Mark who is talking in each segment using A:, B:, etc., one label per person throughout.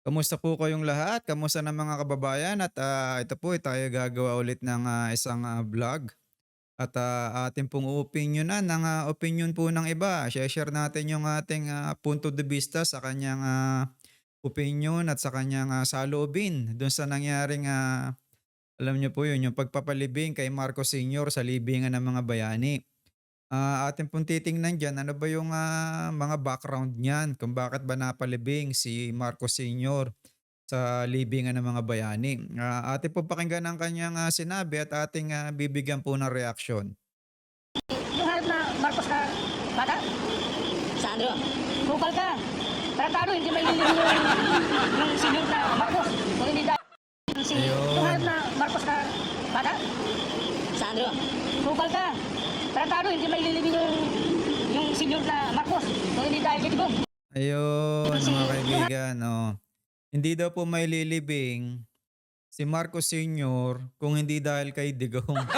A: Kamusta po kayong lahat? Kamusta na mga kababayan? At ah, ito po, eh, tayo gagawa ulit ng ah, isang ah, vlog. At ah, ating pong opinionan ng ah, opinion po ng iba. Share natin yung ating ah, punto de vista sa kanyang ah, opinion at sa kanyang ah, saloobin doon sa nangyaring ah, alam niyo po yun, yung pagpapalibing kay Marcos Sr. sa libingan ng mga bayani. Ah, atin pong titingnan diyan ano ba yung, ah, mga background niyan kung bakit ba napalibing si Marcos Sr. sa libingan ng mga bayani. Ah, atin pong pakinggan ang kanyang, ah, sinabi at ating, ah, bibigyan po ng reaksyon.
B: Yung harap na Marcos na bata,
C: Sandro,
B: bukal ka. Tratado, hindi may lilin yung, senior na Marcos. Kung hindi dahil si,
A: Ayun.
B: yung harap na Marcos na bata,
C: Sandro,
B: bukal ka. Tratado, hindi may lilin yung, yung senior na Marcos. Kung hindi dahil Digong.
A: Ayun, mga kaibigan, oh. Hindi daw po may lilibing si Marcos Sr. kung hindi dahil kay Digong.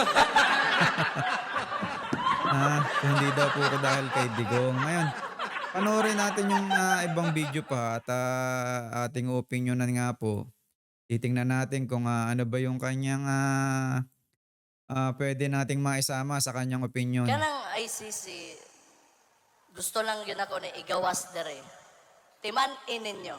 A: Ah, kung hindi daw po ko dahil kay Digong. Ngayon, panoorin natin yung ah, ibang video pa at ah, ating opinionan nga po. Titingnan natin kung ah, ano ba yung kanyang ah, ah, pwede nating maisama sa kanyang opinion.
C: kanang ICC, gusto lang yun ako na igawas dere. Timan ninyo.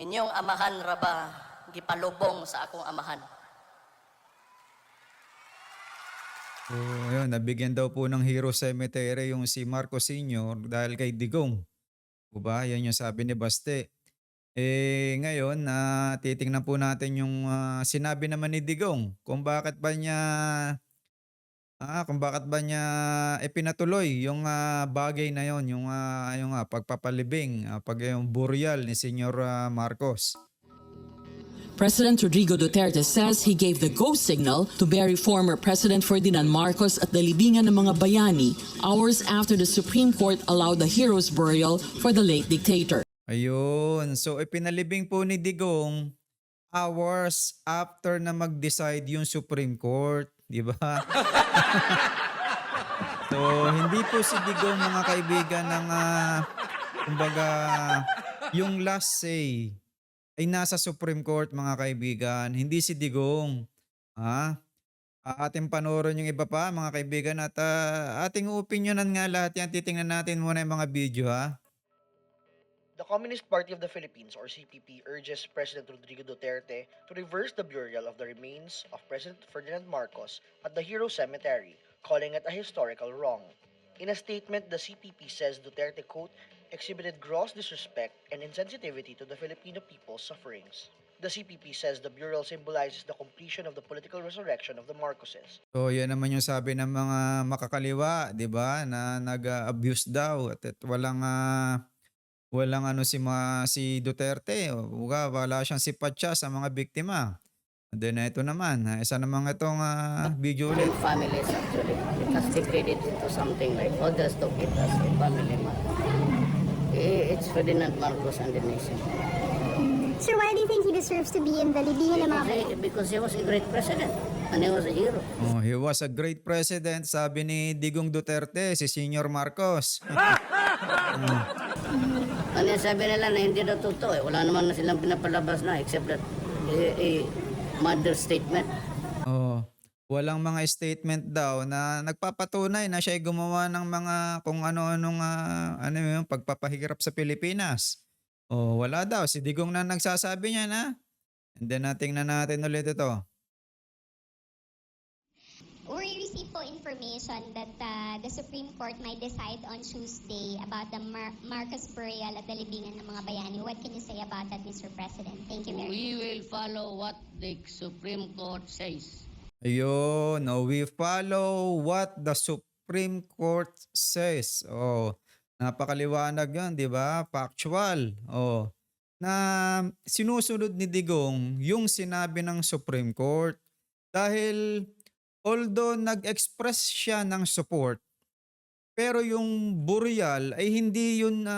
C: Inyong amahan raba, gipalubong sa akong amahan.
A: So, ayun, nabigyan daw po ng Hero Cemetery yung si Marcos Sr. dahil kay Digong. O ba? Yan yung sabi ni Baste. Eh, ngayon, na titingnan po natin yung ah, sinabi naman ni Digong kung bakit ba niya ah, kung bakit ba niya ipinatuloy yung ah, bagay na yon, yung ah, yung ah, pagpapalibing, ah, pag yung burial ni Senyor ah, Marcos.
D: President Rodrigo Duterte says he gave the go signal to bury former President Ferdinand Marcos at the libingan ng mga bayani hours after the Supreme Court allowed the hero's burial for the late dictator.
A: Ayun. So, ipinalibing po ni Digong hours after na mag-decide yung Supreme Court. Di ba? so, hindi po si Digong mga kaibigan ng, ah, kumbaga, yung last say ay nasa Supreme Court mga kaibigan. Hindi si Digong. Ha? Ating panoorin yung iba pa mga kaibigan at ah, ating opinionan nga lahat yan. Titingnan natin muna yung mga video ha.
E: The Communist Party of the Philippines, or CPP, urges President Rodrigo Duterte to reverse the burial of the remains of President Ferdinand Marcos at the Hero Cemetery, calling it a historical wrong. In a statement, the CPP says Duterte, quote, exhibited gross disrespect and insensitivity to the Filipino people's sufferings. The CPP says the burial symbolizes the completion of the political resurrection of the Marcoses.
A: So, yan naman yung sabi ng mga makakaliwa, 'di ba? Na nag-abuse daw at, at walang ah, walang ano si ma, si Duterte, uga wala siyang simpatya sa mga biktima. And then ito naman, ah, isa naman itong ah, video ulit.
F: families actually. It has degraded into something like others took it as a family matter. Eh, It's Ferdinand Marcos and the nation.
G: Sir, why do you think he deserves to be in the libingan ng mga
F: Because he, because he was a great president and he was a hero.
A: Oh, he was a great president, sabi ni Digong Duterte, si Senyor Marcos.
F: Ano yung sabi nila na hindi daw totoo eh. Wala naman na silang pinapalabas na except that a, a mother statement.
A: Oh, walang mga statement daw na nagpapatunay na siya ay gumawa ng mga kung ano-anong ah, ano yun, pagpapahirap sa Pilipinas. Oh, wala daw si Digong na nagsasabi niya na. And then natingnan natin ulit ito.
G: We received po information that uh, the Supreme Court might decide on Tuesday about the Mar- Marcos burial at the libingan ng mga bayani. What can you say about that, Mr. President? Thank you very much.
F: We will follow what the Supreme Court says.
A: Ayun, no, we follow what the Supreme Court says. Oh, napakaliwanag 'yon, 'di ba? Factual. Oh, na sinusunod ni Digong yung sinabi ng Supreme Court dahil although nag-express siya ng support pero yung burial ay hindi yun na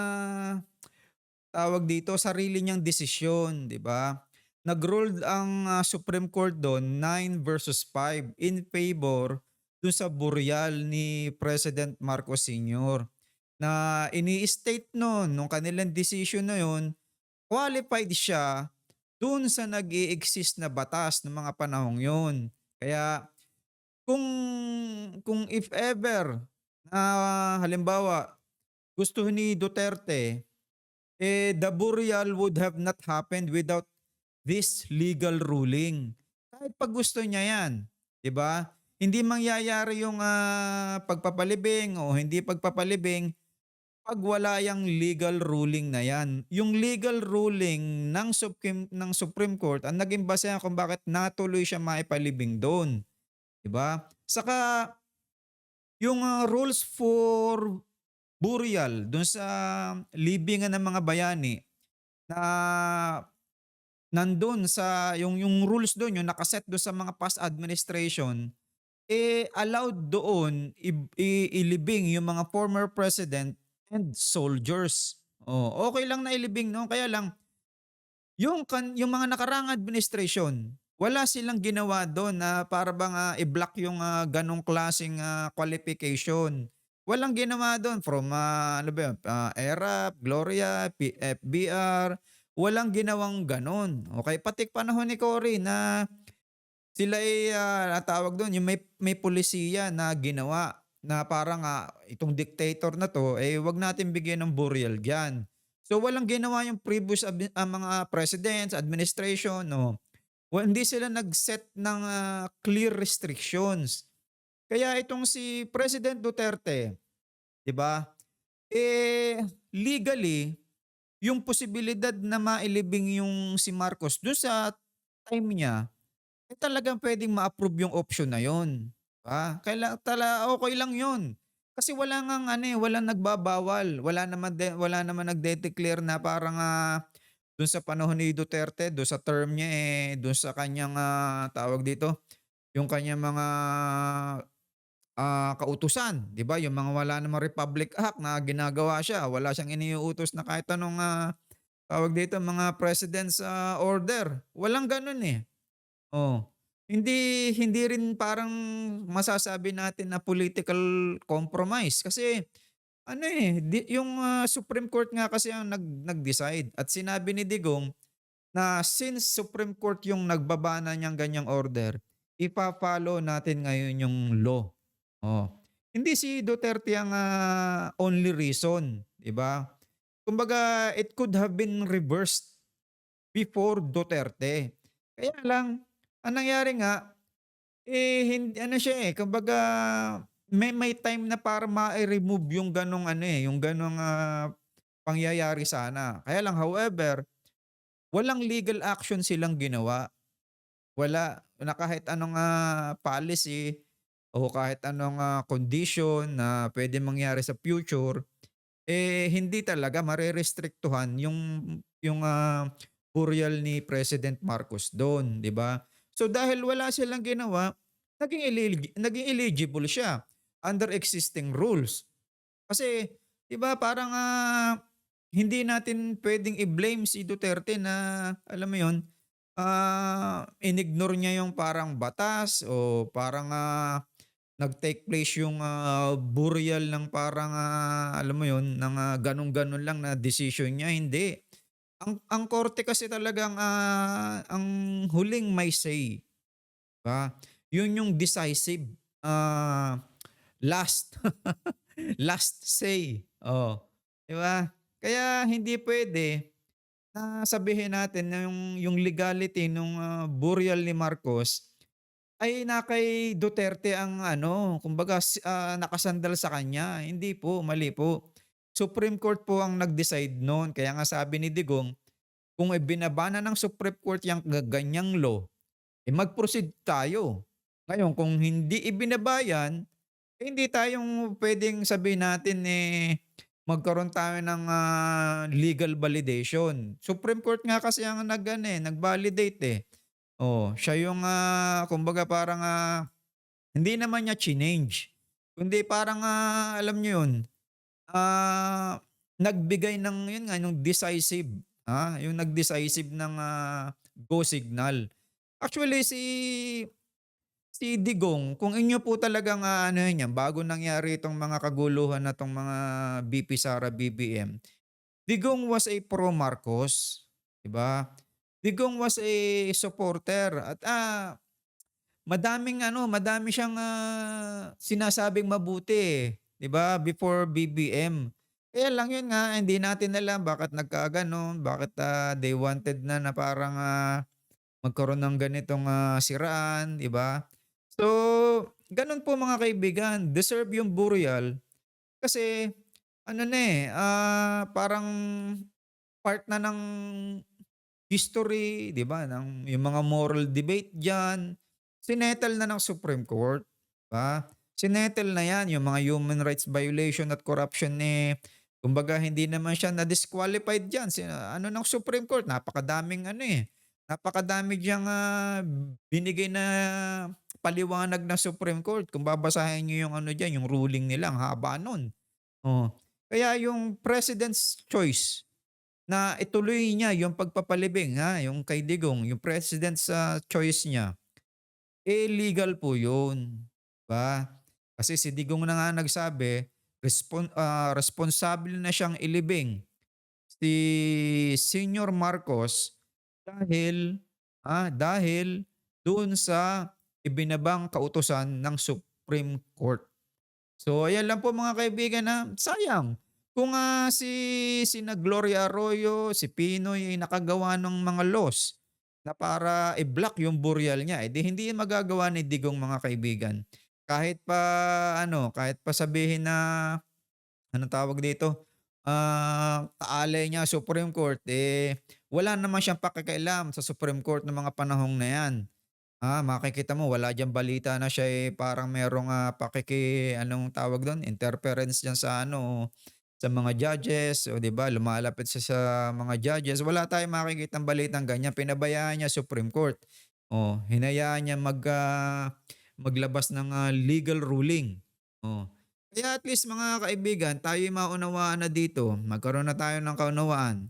A: tawag dito sarili niyang desisyon, 'di ba? Nag-ruled ang ah, Supreme Court doon 9 versus 5 in favor dun sa burial ni President Marcos Sr. na ini-state noon nung kanilang decision na yun, qualified siya dun sa nag exist na batas ng mga panahong yun. Kaya kung kung if ever na halimbawa gusto ni Duterte eh the burial would have not happened without this legal ruling. Kahit pag gusto niya 'yan, 'di ba? Hindi mangyayari yung ah, pagpapalibing o hindi pagpapalibing pag wala yung legal ruling na yan. Yung legal ruling ng Supreme, ng Supreme Court ang naging basehan kung bakit natuloy siya maipalibing doon. 'Di ba? Saka yung ah, rules for burial doon sa libingan ng mga bayani na nandun sa yung yung rules doon yung nakaset doon sa mga past administration eh allowed doon i- ilibing yung mga former president and soldiers. Oh, okay lang na ilibing no kaya lang yung kan yung mga nakarang administration wala silang ginawa doon na para bang ah, i-block yung ah, ganong klaseng ah, qualification. Walang ginawa doon from ah, ano ba yun, ah, ERAP, Gloria, P- FBR, walang ginawang ganon. Okay, pati panahon ni Cory na sila ay ah, tawag doon, yung may, may polisiya na ginawa na parang ah, itong dictator na to, eh wag natin bigyan ng burial diyan. So walang ginawa yung previous ah, mga presidents, administration, no. Wa- hindi sila nag-set ng ah, clear restrictions. Kaya itong si President Duterte, 'di ba? Eh legally yung posibilidad na mailibing yung si Marcos doon sa time niya, eh talagang pwedeng ma-approve yung option na yon. Ah, kaila tala okay lang 'yon. Kasi wala ngang ano eh, walang nagbabawal. Wala naman de, wala naman nagde-declare na parang ah, doon sa panahon ni Duterte, doon sa term niya eh, doon sa kanyang ah, tawag dito, yung kanyang mga ah, kautusan, 'di ba? Yung mga wala namang Republic Act na ginagawa siya, wala siyang iniuutos na kahit anong ah, tawag dito, mga president's ah, order. Walang ganun eh. Oh. Hindi hindi rin parang masasabi natin na political compromise kasi ano eh, di, yung ah, Supreme Court nga kasi ang nag nag-decide at sinabi ni Digong na since Supreme Court yung nagbaba na niyang ganyang order, ipa-follow natin ngayon yung law. Oh. Hindi si Duterte ang ah, only reason, 'di ba? Kumbaga, it could have been reversed before Duterte. Kaya lang, ang nangyari nga, eh, hindi, ano siya eh, kumbaga, may, may time na para ma-remove yung ganong ano eh, yung ganong ah, pangyayari sana. Kaya lang, however, walang legal action silang ginawa. Wala, na kahit anong ah, policy o kahit anong ah, condition na pwede mangyari sa future, eh hindi talaga marerestriktuhan yung yung ah, burial ni President Marcos doon, 'di ba? So dahil wala silang ginawa, naging elig- naging eligible siya under existing rules. Kasi 'di ba parang ah, hindi natin pwedeng i-blame si Duterte na alam mo 'yon, ah inignore niya yung parang batas o parang ah, nag-take place yung ah, burial ng parang ah, alam mo 'yon, ng ah, ganun-ganun lang na decision niya, hindi. Ang ang korte kasi talagang ah, ang huling may say, ba? Yun yung decisive ah, last last say. Oh, 'di ba? Kaya hindi pwede na sabihin natin na yung yung legality nung ah, burial ni Marcos ay na kay Duterte ang ano, kumbaga ah, nakasandal sa kanya. Hindi po, mali po. Supreme Court po ang nag-decide noon. Kaya nga sabi ni Digong, kung ibinaba na ng Supreme Court yung ganyang law, eh mag-proceed tayo. Ngayon, kung hindi ibinaba yan, eh hindi tayong pwedeng sabihin natin eh magkaroon tayo ng ah, legal validation. Supreme Court nga kasi ang nag, ano, eh, nag-validate eh. Oh, siya yung ah, kumbaga parang ah, hindi naman niya chinange. Kundi parang ah, alam niyo yun, ah, nagbigay ng yun nga yung decisive, ah, yung nag-decisive ng ah, go signal. Actually si si Digong, kung inyo po talagang ah, ano yan, bago nangyari itong mga kaguluhan na itong mga BP Sara BBM, Digong was a pro Marcos, 'di ba? Digong was a supporter at ah madaming ano, madami siyang ah, sinasabing mabuti, 'di ba? Before BBM. Kaya lang yun nga, hindi natin alam bakit nagkaganon, bakit ah, they wanted na na parang ah, magkaroon ng ganitong ah, siraan, 'di ba? So, ganun po mga kaibigan, deserve yung burial kasi ano na eh, ah, parang part na ng history, 'di ba? Ng yung mga moral debate diyan, sinettle na ng Supreme Court, ba? Sinettle na 'yan yung mga human rights violation at corruption eh kumbaga hindi naman siya na disqualified diyan ano ng Supreme Court, napakadaming ano eh, napakadami diyang ah, binigay na paliwanag ng Supreme Court. Kung babasahin niyo yung ano diyan, yung ruling nila, ang haba nun. Oh. Kaya yung president's choice na ituloy niya yung pagpapalibing ha, yung kay Digong, yung president's ah, choice niya, eh legal po yun. Ba? Kasi si Digong na nga nagsabi, respon, ah, responsable na siyang ilibing si Senior Marcos dahil ah, dahil doon sa ibinabang kautusan ng Supreme Court. So ayan lang po mga kaibigan na sayang kung ah, si sina Gloria Arroyo, si Pinoy ay nakagawa ng mga laws na para i-block yung burial niya, edi hindi yan magagawa ni Digong mga kaibigan. Kahit pa ano, kahit pa sabihin na anong tawag dito? Ah, kaalay niya Supreme Court eh wala naman siyang pakikialam sa Supreme Court ng mga panahong na 'yan. Ah, makikita mo wala diyang balita na siya eh parang merong ah, pakiki anong tawag doon? Interference diyan sa ano sa mga judges o 'di ba lumalapit siya sa mga judges. Wala tayong makikitang balitang ganyan. Pinabayaan niya Supreme Court. Oh, hinayaan niya mag ah, maglabas ng ah, legal ruling. Oh. Kaya at least mga kaibigan, tayo maunawaan na dito, magkaroon na tayo ng kaunawaan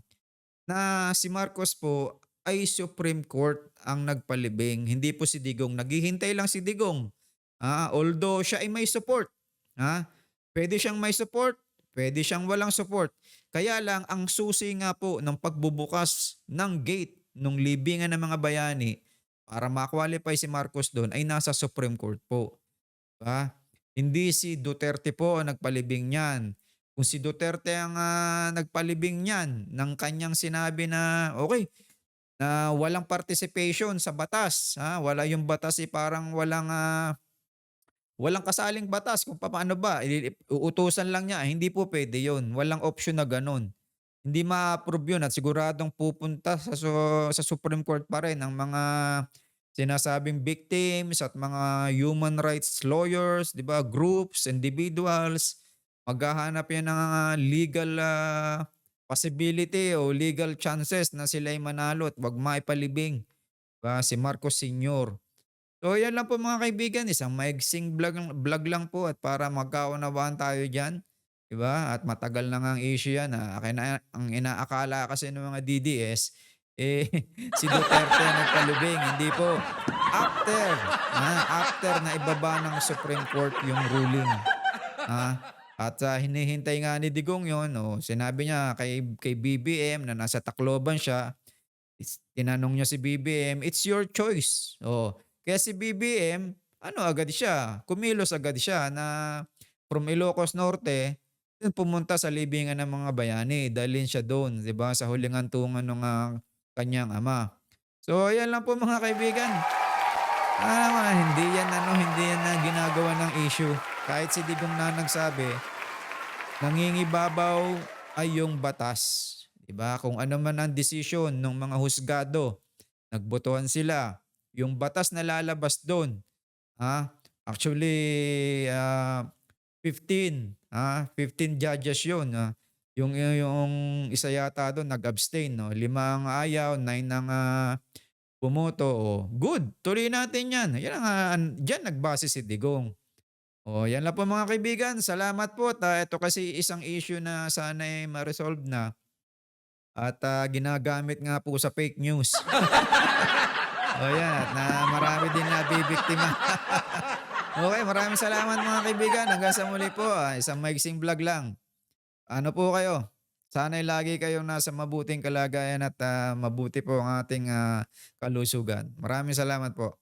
A: na si Marcos po ay Supreme Court ang nagpalibing, hindi po si Digong. Naghihintay lang si Digong. Ah, although siya ay may support. Ha? Pwede siyang may support, pwede siyang walang support. Kaya lang ang susi nga po ng pagbubukas ng gate ng libingan ng mga bayani para ma-qualify si Marcos doon ay nasa Supreme Court po. Diba? Hindi si Duterte po ang nagpalibing niyan. Kung si Duterte ang ah, nagpalibing niyan ng kanyang sinabi na okay, na walang participation sa batas, ha? Wala yung batas eh parang walang ah, walang kasaling batas kung paano ba uutusan lang niya, hindi po pwede 'yon. Walang option na ganun. Hindi ma-approve 'yun at siguradong pupunta sa sa Supreme Court pa rin ang mga sinasabing victims at mga human rights lawyers, 'di ba, groups, individuals, maghahanap yan ng ah, legal ah, possibility o legal chances na sila ay manalo at wag maipalibing ba si Marcos Sr. So yan lang po mga kaibigan, isang maigsing vlog, vlog lang po at para magkaunawaan tayo diyan, 'di ba? At matagal na nga ang issue yan. Ah. Kaya ang inaakala kasi ng mga DDS eh si Duterte ang nagpalibing, hindi po. After, ah, after na ibaba ng Supreme Court yung ruling. Ah, at ah, hinihintay nga ni Digong yon, oh, sinabi niya kay, kay BBM na nasa Tacloban siya, tinanong niya si BBM, it's your choice. Oh, kaya si BBM, ano agad siya, kumilos agad siya na from Ilocos Norte, pumunta sa libingan ng mga bayani, dalhin siya doon, 'di ba, sa huling hantungan ng ah, kanyang ama. So, ayan lang po mga kaibigan. Ah, hindi yan ano, hindi yan na ginagawa ng issue. Kahit si Digong na nagsabi, nangingibabaw ay yung batas. 'Di ba? Kung ano man ang desisyon ng mga husgado, nagbotohan sila. Yung batas na lalabas doon, ha? Actually, ah, 15, ah, 15 judges 'yun. ah. yung yung isa yata doon nag-abstain, no. Lima ang ayaw, nine ang ah, bumoto. Oh, good. Tuloy natin 'yan. Yan ang ah, diyan nagbase si Digong. Oh, yan lang po mga kaibigan. Salamat po. Ta, ito kasi isang issue na sana ay ma-resolve na. At ah, ginagamit nga po sa fake news. oh, yan. Na marami din na bibiktima. Okay, maraming salamat mga kaibigan. Hanggang sa muli po, ah, isang maiksing vlog lang. Ano po kayo? Sana'y lagi kayong nasa mabuting kalagayan at ah, mabuti po ang ating ah, kalusugan. Maraming salamat po.